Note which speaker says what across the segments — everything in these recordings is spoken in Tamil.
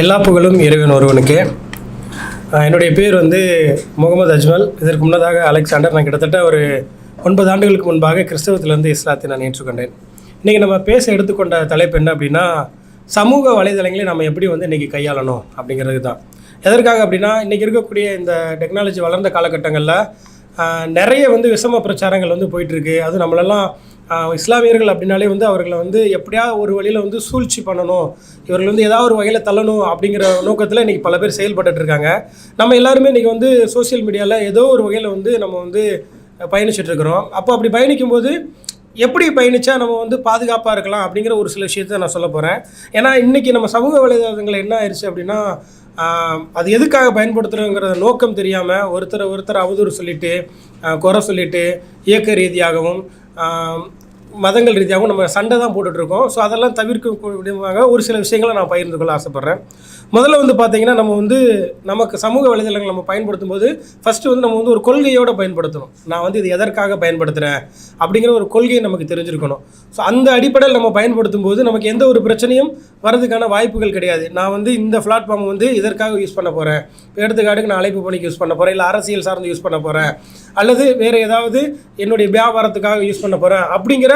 Speaker 1: எல்லா புகழும் இறைவன் ஒருவனுக்கு. என்னுடைய பேர் வந்து முகமது அஜ்மல். இதற்கு முன்னதாக அலெக்சாண்டர். நான் கிட்டத்தட்ட ஒரு ஒன்பது ஆண்டுகளுக்கு முன்பாக கிறிஸ்தவத்திலிருந்து இஸ்லாத்தை நான் ஏற்றுக்கொண்டேன். இன்றைக்கி நம்ம பேச எடுத்துக்கொண்ட தலைப்பு என்ன அப்படின்னா சமூக வலைதளங்களை நம்ம எப்படி வந்து இன்றைக்கி கையாளணும் அப்படிங்கிறது தான். எதற்காக அப்படின்னா இன்றைக்கி இருக்கக்கூடிய இந்த டெக்னாலஜி வளர்ந்த காலகட்டங்களில் நிறைய வந்து விஷம பிரச்சாரங்கள் வந்து போயிட்டுருக்கு அது நம்மளெல்லாம் இஸ்லாமியர்கள் அப்படின்னாலே வந்து அவர்களை வந்து எப்படியா ஒரு வழியில் வந்து சூழ்ச்சி பண்ணணும் இவர்கள் வந்து ஏதாவது ஒரு வகையில் தள்ளணும் அப்படிங்கிற நோக்கத்தில் இன்றைக்கி பல பேர் செயல்பட்டு இருக்காங்க. நம்ம எல்லாருமே இன்றைக்கி வந்து சோஷியல் மீடியாவில் ஏதோ ஒரு வகையில் வந்து நம்ம வந்து பயணிச்சுட்டு இருக்கிறோம். அப்போ அப்படி பயணிக்கும்போது எப்படி பயணித்தா நம்ம வந்து பாதுகாப்பாக இருக்கலாம் அப்படிங்கிற ஒரு சில விஷயத்தை நான் சொல்ல போகிறேன் ஏன்னா இன்றைக்கி நம்ம சமூக வலைதளங்கள் என்ன ஆயிடுச்சு அப்படின்னா அது எதுக்காக பயன்படுத்துகிறோங்கிற நோக்கம் தெரியாமல் ஒருத்தரை ஒருத்தர் அவதூறு சொல்லிட்டு குறை சொல்லிவிட்டு இயக்க ரீதியாகவும் மதங்கள் ரீதியாகவும் நம்ம சண்டை தான் போட்டுட்ருக்கோம். ஸோ அதெல்லாம் தவிர்க்க விடுவாங்க ஒரு சில விஷயங்களை நான் பகிர்ந்து கொள்ள ஆசைப்பட்றேன். முதல்ல வந்து பார்த்திங்கன்னா நம்ம வந்து நமக்கு சமூக வலைதளங்கள் நம்ம பயன்படுத்தும் போது ஃபஸ்ட்டு வந்து நம்ம வந்து ஒரு கொள்கையோடு பயன்படுத்தணும். நான் வந்து இது எதற்காக பயன்படுத்துகிறேன் அப்படிங்கிற ஒரு கொள்கையை நமக்கு தெரிஞ்சிருக்கணும். ஸோ அந்த அடிப்படையில் நம்ம பயன்படுத்தும் போது நமக்கு எந்த ஒரு பிரச்சனையும் வரதுக்கான வாய்ப்புகள் கிடையாது. நான் வந்து இந்த பிளாட்ஃபார்ம் வந்து இதற்காக யூஸ் பண்ண போகிறேன் எடுத்துக்காட்டுக்கு நான் அழைப்பு பணிக்கு யூஸ் பண்ண போகிறேன் இல்லை அரசியல் சார்ந்து யூஸ் பண்ண போகிறேன் அல்லது வேறு ஏதாவது என்னுடைய வியாபாரத்துக்காக யூஸ் பண்ண போகிறேன் அப்படிங்கிற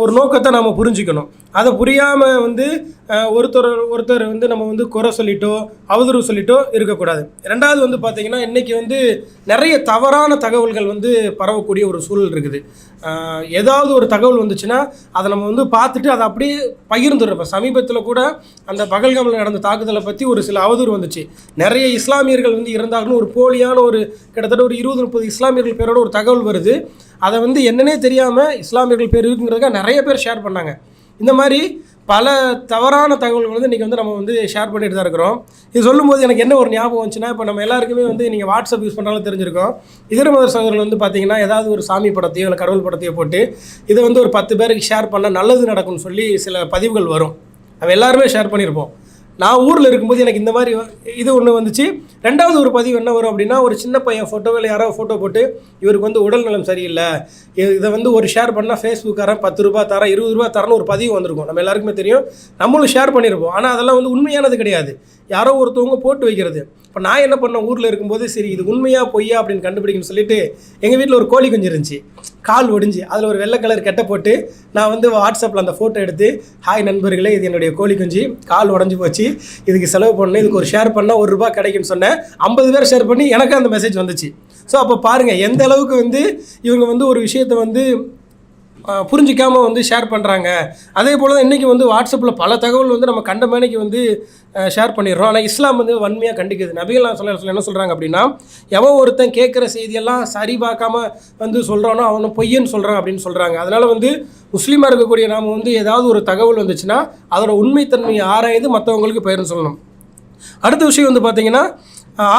Speaker 1: ஒரு நோக்கத்தை நாம் புரிஞ்சுக்கணும். அதை புரியாமல் வந்து ஒருத்தர் ஒருத்தர் வந்து நம்ம வந்து குறை சொல்லிட்டோ அவதூறு சொல்லிட்டோ இருக்கக்கூடாது. ரெண்டாவது வந்து பார்த்திங்கன்னா இன்றைக்கி வந்து நிறைய தவறான தகவல்கள் வந்து பரவக்கூடிய ஒரு சூழல் இருக்குது. ஏதாவது ஒரு தகவல் வந்துச்சுன்னா அதை நம்ம வந்து பார்த்துட்டு அதை அப்படியே பகிர்ந்துடுறோம். இப்போ சமீபத்தில் கூட அந்த பகல்காமில் நடந்த தாக்குதலை பற்றி ஒரு சில அவதூறு வந்துச்சு. நிறைய இஸ்லாமியர்கள் வந்து இருந்தாங்கன்னு ஒரு போலியான ஒரு கிட்டத்தட்ட ஒரு இருபது முப்பது இஸ்லாமியர்கள் பேரோட ஒரு தகவல் வருது. அதை வந்து என்னன்னே தெரியாமல் இஸ்லாமியர்கள் பேர் இருக்குங்கிறதுக்காக நிறைய பேர் ஷேர் பண்ணாங்க. இந்த மாதிரி பல தவறான தகவல்கள் வந்து இன்றைக்கி வந்து நம்ம வந்து ஷேர் பண்ணிட்டு தான் இருக்கிறோம். இது சொல்லும்போது எனக்கு என்ன ஒரு ஞாபகம் வந்துச்சுன்னா இப்போ நம்ம எல்லாருக்குமே வந்து நீங்கள் வாட்ஸ்அப் யூஸ் பண்ணுறாலும் தெரிஞ்சிருக்கோம். இதர மத சகோதரர்கள் வந்து பார்த்தீங்கன்னா ஏதாவது ஒரு சாமி படத்தையோ இல்லை கடவுள் படத்தையோ போட்டு இதை வந்து ஒரு பத்து பேருக்கு ஷேர் பண்ணால் நல்லது நடக்கும்னு சொல்லி சில பதிவுகள் வரும். நம்ம எல்லாருமே ஷேர் பண்ணியிருப்போம் நான் ஊரில் இருக்கும்போது எனக்கு இந்த மாதிரி இது ஒன்று வந்துச்சு. ரெண்டாவது ஒரு பதிவு என்ன வரும் அப்படின்னா ஒரு சின்ன பையன் ஃபோட்டோ இல்லை யாரோ ஃபோட்டோ போட்டு இவருக்கு வந்து உடல் நலம் சரியில்லை. இது- இதை வந்து ஒரு ஷேர் பண்ணால் ஃபேஸ்புக்காரன் பத்து ரூபா தரேன் இருபது ரூபா தரேன்னு ஒரு பதிவு வந்திருக்கும். நம்ம எல்லாருக்குமே தெரியும். நம்மளும் ஷேர் பண்ணியிருப்போம் ஆனால் அதெல்லாம் வந்து உண்மையானது கிடையாது. யாரோ ஒருத்தவங்க போட்டு வைக்கிறது. இப்போ நான் என்ன பண்ணேன்? ஊரில் இருக்கும்போது சரி இது உண்மையா பொய்யா அப்படின்னு கண்டுபிடிக்கணும்னு சொல்லிட்டு எங்கள் வீட்டில் ஒரு கோழி குஞ்சு இருந்துச்சு. கால் ஒடிஞ்சு அதில் ஒரு வெள்ளை கலர் கெட்டை போட்டு நான் வந்து வாட்ஸ்அப்பில் அந்த ஃபோட்டோ எடுத்து ஹாய் நண்பர்களே இது என்னுடைய கோழி குஞ்சு. கால் உடஞ்சி போச்சு. இதுக்கு செலவு பண்ணேன். இதுக்கு ஒரு ஷேர் பண்ணால் ஒரு ரூபா கிடைக்கும்னு சொன்னேன். ஐம்பது பேர் ஷேர் பண்ணி எனக்கு அந்த மெசேஜ் வந்துச்சு. ஸோ அப்போ பாருங்கள் எந்த அளவுக்கு வந்து இவங்க வந்து ஒரு விஷயத்தை வந்து புரிஞ்சிக்காமல் வந்து ஷேர் பண்ணுறாங்க அதே போல் தான் இன்றைக்கி வந்து வாட்ஸ்அப்பில் பல தகவல் வந்து நம்ம கண்ட மேனைக்கு வந்து ஷேர் பண்ணிடுறோம். ஆனால் இஸ்லாம் வந்து வன்மையாக கண்டிக்குது. நபிகள் சொல்ல என்ன சொல்கிறாங்க அப்படின்னா எவன் ஒருத்தன் கேட்குற செய்தியெல்லாம் சரி பார்க்காம வந்து சொல்கிறானோ அவனை பொய்யன்னு சொல்கிறான் அப்படின்னு சொல்கிறாங்க அதனால் வந்து முஸ்லீமாக இருக்கக்கூடிய நாம் வந்து ஏதாவது ஒரு தகவல் வந்துச்சுன்னா அதோட உண்மைத்தன்மையை ஆராய்ந்து மற்றவங்களுக்கு பெயர்னு சொல்லணும். அடுத்த விஷயம் வந்து பார்த்திங்கன்னா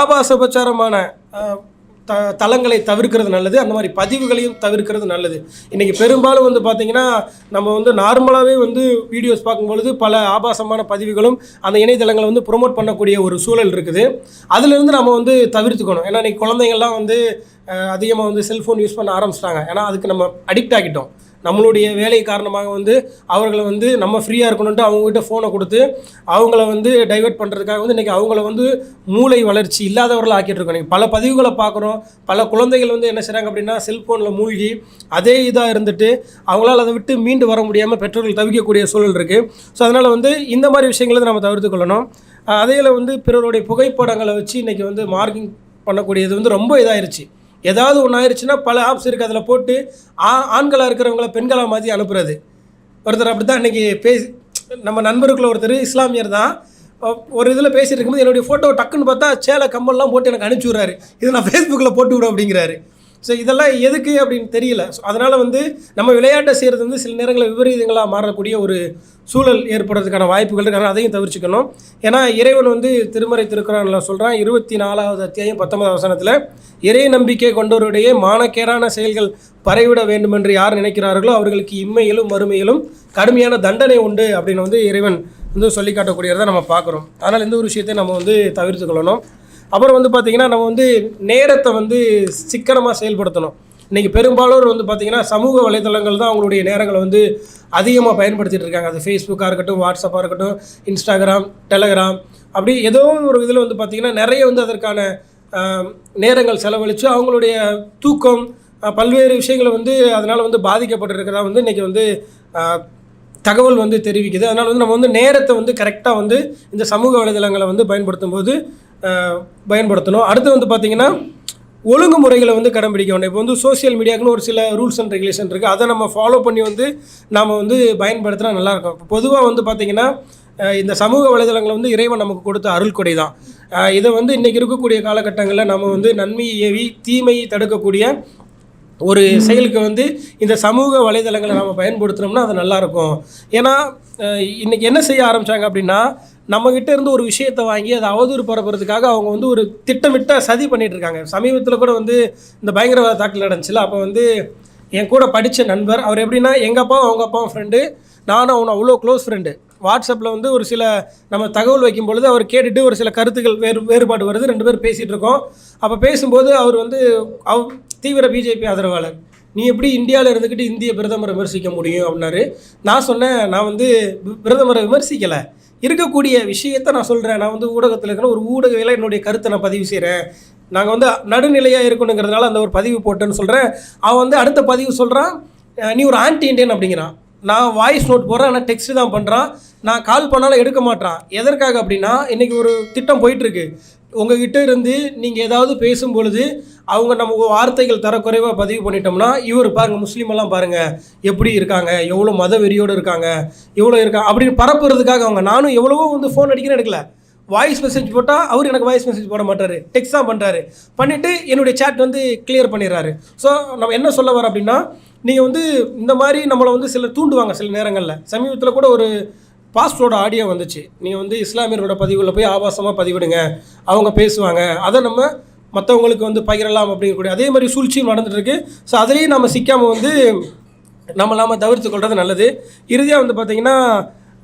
Speaker 1: ஆபாசபச்சாரமான த தளங்களை தவிர்க்கிறது நல்லது. அந்த மாதிரி பதிவுகளையும் தவிர்க்கிறது நல்லது. இன்றைக்கி பெரும்பாலும் வந்து பார்த்திங்கன்னா நம்ம வந்து நார்மலாகவே வந்து வீடியோஸ் பார்க்கும்பொழுது பல ஆபாசமான பதிவுகளும் அந்த இணையதளங்களை வந்து ப்ரொமோட் பண்ணக்கூடிய ஒரு சூழல் இருக்குது. அதிலிருந்து நம்ம வந்து தவிர்த்துக்கணும். ஏன்னா இன்றைக்கி குழந்தைங்கள்லாம் வந்து அதிகமாக வந்து செல்ஃபோன் யூஸ் பண்ண ஆரம்பிச்சிட்டாங்க. ஏன்னா அதுக்கு நம்ம அடிக்ட் ஆகிட்டோம். நம்மளுடைய வேலை காரணமாக வந்து அவர்களை வந்து நம்ம ஃப்ரீயாக இருக்கணுன்ட்டு அவங்ககிட்ட ஃபோனை கொடுத்து அவங்கள வந்து டைவர்ட் பண்ணுறதுக்காக வந்து இன்றைக்கி அவங்கள வந்து மூளை வளர்ச்சி இல்லாதவர்களாக ஆக்கிட்டு இருக்கோம். பல பதிவுகளை பார்க்குறோம். பல குழந்தைகள் வந்து என்ன செய்கிறாங்க அப்படின்னா செல்ஃபோனில் மூழ்கி அதே இதாக இருந்துட்டு அவங்களால அதை விட்டு மீண்டு வர முடியாமல் பெற்றோர்கள் தவிக்கக்கூடிய சூழல் இருக்குது ஸோ அதனால் வந்து இந்த மாதிரி விஷயங்களை நம்ம தவிர்த்து கொள்ளணும். அதையில் வந்து பிறருடைய புகைப்படங்களை வச்சு இன்றைக்கி வந்து மார்க்கிங் பண்ணக்கூடியது வந்து ரொம்ப இதாகிருச்சு ஏதாவது ஒன்று ஆயிடுச்சுன்னா பல ஆப்ஸ் இருக்குது அதில் போட்டு ஆ ஆண்களாக இருக்கிறவங்கள பெண்களாக மாற்றி அனுப்புறது. ஒருத்தர் அப்படி தான் இன்றைக்கி பேசி நம்ம நண்பருக்குள்ள ஒருத்தர் இஸ்லாமியர் தான். ஒரு இதில் பேசிட்டு இருக்கும்போது என்னுடைய ஃபோட்டோ டக்குன்னு பார்த்தா சேலை கம்பல்லாம் போட்டு எனக்கு அனுப்பிச்சி விட்றாரு. இது நான் ஃபேஸ்புக்கில் போட்டு விடும் அப்படிங்கிறாரு. ஸோ இதெல்லாம் எதுக்கு அப்படின்னு தெரியல. ஸோ அதனால் வந்து நம்ம விளையாட்டை செய்கிறது வந்து சில நேரங்களில் விபரீதங்களாக மாறக்கூடிய ஒரு சூழல் ஏற்படுறதுக்கான வாய்ப்புகள் இருக்கு. அதையும் தவிர்த்துக்கணும். ஏன்னா இறைவன் வந்து திருமறை திருக்குறானில் சொல்கிறான் இருபத்தி நாலாவது அத்தியாயம் பத்தொன்பது வசனத்தில் இறை நம்பிக்கை கொண்டவருடைய மானக்கேரான செயல்கள் பறைவிட வேண்டும் என்று யார் நினைக்கிறார்களோ அவர்களுக்கு இம்மையிலும் மறுமையிலும் கடுமையான தண்டனை உண்டு அப்படின்னு வந்து இறைவன் வந்து சொல்லி காட்டக்கூடியதை நம்ம பார்க்குறோம். அதனால் இந்த ஒரு விஷயத்தை நம்ம வந்து தவிர்த்துக்கொள்ளணும் அப்புறம் வந்து பார்த்திங்கன்னா நம்ம வந்து நேரத்தை வந்து சிக்கனமாக செயல்படுத்தணும். இன்றைக்கி பெரும்பாலோர் வந்து பார்த்திங்கன்னா சமூக வலைதளங்கள் தான் அவங்களுடைய நேரங்களை வந்து அதிகமாக பயன்படுத்திட்டு இருக்காங்க. அது ஃபேஸ்புக்காக இருக்கட்டும் வாட்ஸ்அப்பாக இருக்கட்டும் இன்ஸ்டாகிராம் டெலகிராம் அப்படி ஏதோ ஒரு இதில் வந்து பார்த்திங்கன்னா நிறைய வந்து அதற்கான நேரங்கள் செலவழித்து அவங்களுடைய தூக்கம் பல்வேறு விஷயங்களை வந்து அதனால் வந்து பாதிக்கப்பட்டிருக்கிறதா வந்து இன்றைக்கி வந்து தகவல் வந்து தெரிவிக்குது. அதனால் வந்து நம்ம வந்து நேரத்தை வந்து கரெக்டாக வந்து இந்த சமூக வலைதளங்களை வந்து பயன்படுத்தும் போது பயன்படுத்தணும். அடுத்து வந்து பார்த்திங்கன்னா ஒழுங்குமுறைகளை வந்து கடைபிடிக்க வேண்டும். இப்போ வந்து சோஷியல் மீடியாக்குன்னு ஒரு சில ரூல்ஸ் அண்ட் ரெகுலேஷன் இருக்குது அதை நம்ம ஃபாலோ பண்ணி வந்து நாம் வந்து பயன்படுத்தினா நல்லாயிருக்கும். இப்போ பொதுவாக வந்து பார்த்திங்கன்னா இந்த சமூக வலைதளங்களை வந்து இறைவன் நமக்கு கொடுத்த அருள்கொடை தான். இதை வந்து இன்றைக்கி இருக்கக்கூடிய காலகட்டங்களில் நம்ம வந்து நன்மையை ஏவி தீமையை தடுக்கக்கூடிய ஒரு செயலுக்கு வந்து இந்த சமூக வலைதளங்களை நம்ம பயன்படுத்தினோம்னா அது நல்லாயிருக்கும். ஏன்னா இன்றைக்கி என்ன செய்ய ஆரம்பித்தாங்க அப்படின்னா நம்மக்கிட்ட இருந்து ஒரு விஷயத்தை வாங்கி அதை அவதூறு பரப்புறதுக்காக அவங்க வந்து ஒரு திட்டமிட்ட சதி பண்ணிகிட்டு இருக்காங்க சமீபத்தில் கூட வந்து இந்த பயங்கரவாத தாக்கல் நடந்துச்சுல அப்போ வந்து என் கூட படித்த நண்பர் அவர் எப்படின்னா எங்கள் அப்பாவும் அவங்க அப்பாவும் ஃப்ரெண்டு நானும் அவனும் அவ்வளோ க்ளோஸ் ஃப்ரெண்டு வாட்ஸ்அப்பில் வந்து ஒரு சில நம்ம தகவல் வைக்கும் பொழுது அவர் கேட்டுட்டு ஒரு சில கருத்துக்கள் வேறு வேறுபாடு வருது. ரெண்டு பேரும் பேசிகிட்டு இருக்கோம் அப்போ பேசும்போது அவர் வந்து அவ் தீவிர பிஜேபி ஆதரவாளர். நீ எப்படி இந்தியாவில் இருந்துக்கிட்டு இந்திய பிரதமரை விமர்சிக்க முடியும்? அப்படின்னாரு. நான் சொன்னேன் நான் வந்து பிரதமரை விமர்சிக்கலை. இருக்கக்கூடிய விஷயத்தை நான் சொல்கிறேன் நான் வந்து ஊடகத்தில் இருக்கிற ஒரு ஊடகையில் என்னுடைய கருத்தை நான் பதிவு செய்கிறேன் நாங்கள் வந்து நடுநிலையாக இருக்கணுங்கிறதுனால அந்த ஒரு பதிவு போட்டேன்னு சொல்கிறேன் அவன் வந்து அடுத்த பதிவு சொல்கிறான் நீ ஒரு ஆன்டி இண்டியன் அப்படிங்கிறான். நான் வாய்ஸ் நோட் போடுறேன் ஆனால் டெக்ஸ்ட் தான் பண்ணுறான் நான் கால் பண்ணாலும் எடுக்க மாட்டான். எதற்காக அப்படின்னா இன்றைக்கி ஒரு திட்டம் போயிட்டுருக்கு உங்ககிட்ட இருந்து நீங்கள் ஏதாவது பேசும் பொழுது அவங்க நம்ம வார்த்தைகள் தரக்குறைவாக பதிவு பண்ணிட்டோம்னா இவர் பாருங்கள் முஸ்லீம் எல்லாம் பாருங்கள் எப்படி இருக்காங்க எவ்வளோ மத வெறியோடு இருக்காங்க எவ்வளோ இருக்காங்க அப்படின்னு பரப்புறதுக்காக அவங்க நானும் எவ்வளவோ வந்து ஃபோன் அடிக்கிறேன் எடுக்கல. வாய்ஸ் மெசேஜ் போட்டால் அவர் எனக்கு வாய்ஸ் மெசேஜ் போட மாட்டார் டெக்ஸ்ட் தான் பண்ணுறாரு பண்ணிவிட்டு என்னுடைய சேட் வந்து கிளியர் பண்ணிடுறாரு. ஸோ நம்ம என்ன சொல்ல வரோம் அப்படின்னா நீங்கள் வந்து இந்த மாதிரி நம்மளை வந்து சிலர் தூண்டுவாங்க சில நேரங்களில். சமீபத்தில் கூட ஒரு பாஸ்டரோட ஆடியோ வந்துச்சு. நீங்கள் வந்து இஸ்லாமியர்களோட பதிவுகளில் போய் ஆபாசமாக பதிவிடுங்க. அவங்க பேசுவாங்க. அதை நம்ம மற்றவங்களுக்கு வந்து பகிரலாம் அப்படிங்கக்கூடிய அதே மாதிரி சூழ்ச்சியும் நடந்துட்டுருக்கு. ஸோ அதுலேயும் நம்ம சிக்காமல் வந்து நம்ம நாம தவிர்த்து கொள்வது நல்லது. இறுதியாக வந்து பார்த்தீங்கன்னா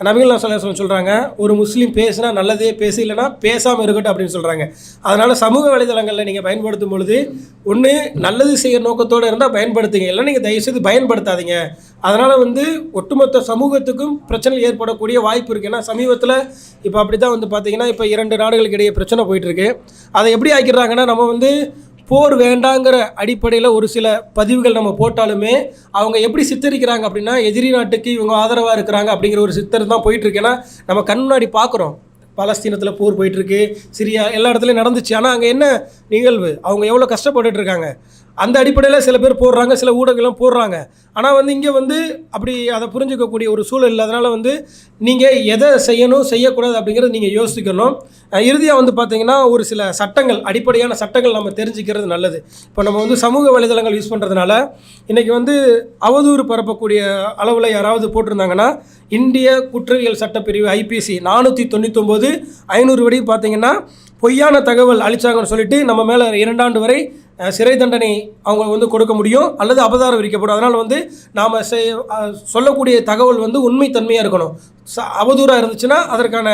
Speaker 1: நபிகள் சொல்ல சொல்கிறாங்க ஒரு முஸ்லீம் பேசுனா நல்லதே பேசு இல்லைன்னா பேசாமல் இருக்கட்டும் அப்படின்னு சொல்கிறாங்க அதனால் சமூக வலைதளங்களில் நீங்கள் பயன்படுத்தும் பொழுது ஒன்று நல்லது செய்கிற நோக்கத்தோடு இருந்தால் பயன்படுத்துங்க. இல்லை நீங்கள் தயவுசெய்து பயன்படுத்தாதீங்க. அதனால் வந்து ஒட்டுமொத்த சமூகத்துக்கும் பிரச்சனை ஏற்படக்கூடிய வாய்ப்பு இருக்குது ஏன்னா சமீபத்தில் இப்போ அப்படி தான் வந்து பார்த்தீங்கன்னா இப்போ இரண்டு நாடுகளுக்கு இடையே பிரச்சனை போயிட்டுருக்கு அதை எப்படி ஆக்கிடுறாங்கன்னா நம்ம வந்து போர் வேண்டாங்கிற அடிப்படையில் ஒரு சில பதிவுகள் நம்ம போட்டாலுமே அவங்க எப்படி சித்தரிக்கிறாங்க அப்படின்னா எதிரி நாட்டுக்கு இவங்க ஆதரவாக இருக்கிறாங்க அப்படிங்கிற ஒரு சித்தர் தான் போயிட்டுருக்கு ஏன்னா நம்ம கண் முன்னாடி பார்க்குறோம் பலஸ்தீனத்தில் போர் போயிட்டுருக்கு சிரியா எல்லா இடத்துலையும் நடந்துச்சு. ஆனால் அங்கே என்ன நிகழ்வு? அவங்க எவ்வளோ கஷ்டப்பட்டுட்ருக்காங்க அந்த அடிப்படையில் சில பேர் போடுறாங்க சில ஊடகங்கள்லாம் போடுறாங்க. ஆனால் வந்து இங்கே வந்து அப்படி அதை புரிஞ்சுக்கக்கூடிய ஒரு சூழல் இல்லை அதனால் வந்து நீங்கள் எதை செய்யணும் செய்யக்கூடாது அப்படிங்கிறத நீங்கள் யோசிக்கணும். இறுதியாக வந்து பார்த்தீங்கன்னா ஒரு சில சட்டங்கள் அடிப்படையான சட்டங்கள் நம்ம தெரிஞ்சுக்கிறது நல்லது. இப்போ நம்ம வந்து சமூக வலைதளங்கள் யூஸ் பண்ணுறதுனால இன்றைக்கி வந்து அவதூறு பரப்பக்கூடிய அளவில் யாராவது போட்டிருந்தாங்கன்னா இந்திய குற்றவியல் சட்டப்பிரிவு ஐபிசி நானூற்றி தொண்ணூத்தொம்போது ஐநூறு படி பார்த்தீங்கன்னா பொய்யான தகவல் அளித்தாங்கன்னு சொல்லிட்டு நம்ம மேலே இரண்டாண்டு வரை சிறை தண்டனை அவங்க வந்து கொடுக்க முடியும் அல்லது அபதாரம் விரிக்கப்படும் அதனால் வந்து நாம் சொல்லக்கூடிய தகவல் வந்து உண்மைத்தன்மையாக இருக்கணும். ச அவதூறாக இருந்துச்சுன்னா அதற்கான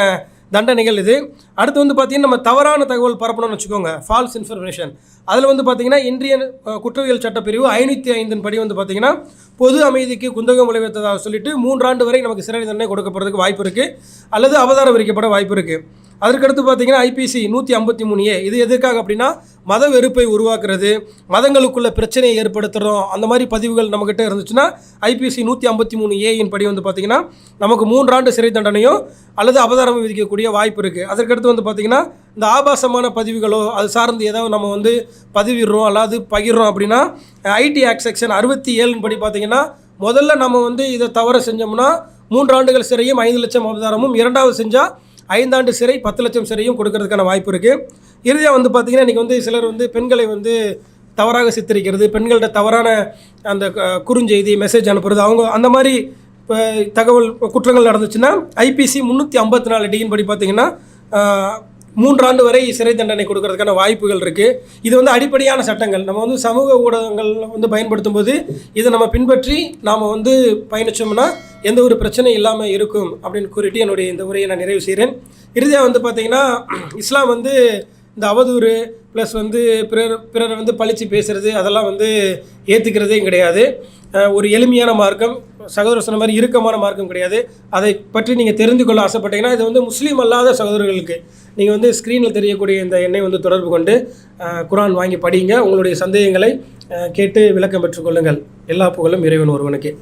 Speaker 1: தண்டனைகள் இது. அடுத்து வந்து பார்த்திங்கன்னா நம்ம தவறான தகவல் பரப்பணும்னு வச்சுக்கோங்க. ஃபால்ஸ் இன்ஃபர்மேஷன் அதில் வந்து பார்த்திங்கன்னா இன்றைய குற்றவியல் சட்டப்பிரிவு ஐநூற்றி ஐந்தின் படி வந்து பார்த்திங்கன்னா பொது அமைதிக்கு குந்தகம் விளைவித்ததாக சொல்லிட்டு மூன்றாண்டு வரை நமக்கு சிறை தண்டனை கொடுக்கப்படுறதுக்கு வாய்ப்பு இருக்குது அல்லது அவதாரம் விரிக்கப்பட வாய்ப்பு இருக்குது அதற்கடுத்து பார்த்தீங்கன்னா ஐபிசி நூற்றி ஐம்பத்தி மூணு ஏ இது எதுக்காக அப்படின்னா மத வெறுப்பை உருவாக்குறது மதங்களுக்குள்ள பிரச்சனையை ஏற்படுத்துகிறோம் அந்த மாதிரி பதிவுகள் நம்மக்கிட்ட இருந்துச்சுன்னா ஐபிசி நூற்றி ஐம்பத்தி மூணு ஏயின் படி வந்து பார்த்திங்கன்னா நமக்கு மூன்றாண்டு சிறை தண்டனையோ அல்லது அபதாரம் விதிக்கக்கூடிய வாய்ப்பு இருக்குது அதற்கடுத்து வந்து பார்த்திங்கன்னா இந்த ஆபாசமான பதிவுகளோ அது சார்ந்து ஏதாவது நம்ம வந்து பதிவிடுறோம் அல்லாது பகிர்றோம் அப்படின்னா ஐடி ஆக்ட் செக்ஷன் அறுபத்தி ஏழுன்னு படி பார்த்திங்கன்னா முதல்ல நம்ம வந்து இதை தவற செஞ்சோம்னா மூன்றாண்டுகள் சிறையும் ஐந்து லட்சம் அபதாரமும் இரண்டாவது செஞ்சால் ஐந்தாண்டு சிறை பத்து லட்சம் சிறையும் கொடுக்கறதுக்கான வாய்ப்பு இருக்குது இறுதியாக வந்து பார்த்திங்கன்னா இன்றைக்கி வந்து சிலர் வந்து பெண்களை வந்து தவறாக சித்தரிக்கிறது பெண்கள்கிட்ட தவறான அந்த க- குறுஞ்செய்தி மெசேஜ் அனுப்புறது அவங்க அந்த மாதிரி இப்போ தகவல் குற்றங்கள் நடந்துச்சுன்னா ஐபிசி முந்நூற்றி ஐம்பத்தி நாலு டிகின் படி பார்த்திங்கன்னா மூன்றாண்டு வரை சிறை தண்டனை கொடுக்கறதுக்கான வாய்ப்புகள் இருக்குது இது வந்து அடிப்படையான சட்டங்கள். நம்ம வந்து சமூக ஊடகங்கள் வந்து பயன்படுத்தும் போது இதை நம்ம பின்பற்றி நாம் வந்து பயணிச்சோம்னா எந்த ஒரு பிரச்சனையும் இல்லாமல் இருக்கும் அப்படின்னு கூறிட்டு என்னுடைய இந்த உரையை நான் நிறைவு செய்கிறேன் இறுதியாக வந்து பார்த்திங்கன்னா இஸ்லாம் வந்து இந்த அவதூறு ப்ளஸ் வந்து பிறர் பிறரை வந்து பழித்து பேசுகிறது அதெல்லாம் வந்து ஏற்றுக்கிறதே கிடையாது. ஒரு எளிமையான மார்க்கம் சகோதரர் சொன்ன மாதிரி இறுக்கமான மார்க்கம் கிடையாது. அதை பற்றி நீங்கள் தெரிந்து கொள்ள ஆசைப்பட்டீங்கன்னா இது வந்து முஸ்லீம் அல்லாத சகோதரர்களுக்கு. நீங்கள் வந்து ஸ்க்ரீனில் தெரியக்கூடிய இந்த எண்ணை வந்து தொடர்பு கொண்டு குரான் வாங்கி படிங்க. உங்களுடைய சந்தேகங்களை கேட்டு விளக்கம் பெற்றுக்கொள்ளுங்கள் எல்லா புகழும் இறைவன் ஒருவனுக்கே.